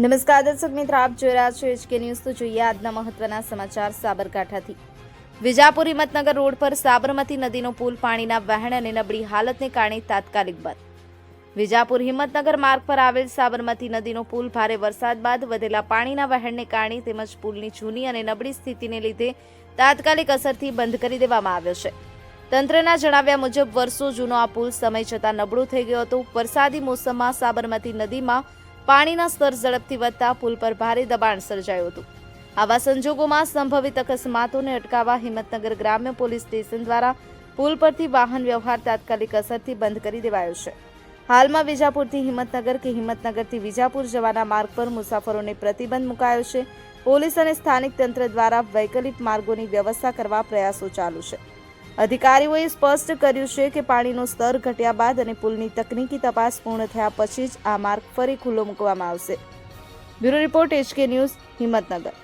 નમસ્કાર દર્શક મિત્ર, આપ જોઈ રહ્યા છો એચકે ન્યૂઝ. તો જોઈએ આજના મહત્વના સમાચાર સાબરકાંઠાથી. વિજાપુર હિંમતનગર રોડ પર સાબરમતી નદીનો પુલ પાણીના વહેણ અને નબળી હાલતને કારણે તાત્કાલિક બંધ. વિજાપુર હિંમતનગર માર્ગ પર આવેલ સાબરમતી નદીનો પુલ ભારે વરસાદ બાદ વધેલા પાણીના વહેણને કારણે તેમજ પુલની જૂની અને નબળી સ્થિતિને લીધે તાત્કાલિક અસરથી બંધ કરી દેવામાં આવ્યો છે. તંત્રના જણાવ્યા મુજબ, વર્ષો જૂનો આ પુલ સમય જતાં નબળો થઈ ગયો હતો. વરસાદી મોસમમાં સાબરમતી નદીમાં પાણીના સ્તર ઝડપથી વધતા પુલ પર ભારે દબાણ સર્જાયું હતું. આવા સંજોગોમાં સંભવિત અકસ્માતોને અટકાવવા હિંમતનગર ગ્રામ્ય પોલીસ સ્ટેશન દ્વારા પુલ પરથી વાહન વ્યવહાર તાત્કાલિક અસરથી બંધ કરી દેવાયો છે. હાલમાં વિજાપુરથી હિંમતનગર કે હિંમતનગરથી વિજાપુર જવાના માર્ગ પર મુસાફરોને પ્રતિબંધ મુકાયો છે. પોલીસ અને સ્થાનિક તંત્ર દ્વારા વૈકલ્પિક માર્ગોની વ્યવસ્થા કરવા પ્રયાસો ચાલુ છે. અધિકારીઓએ સ્પષ્ટ કર્યું છે કે પાણીનું સ્તર ઘટ્યા બાદ અને પુલની તકનીકી તપાસ પૂર્ણ થયા પછી જ આ માર્ગ ફરી ખુલ્લો મૂકવામાં આવશે. Bureau report HK news Himmatnagar.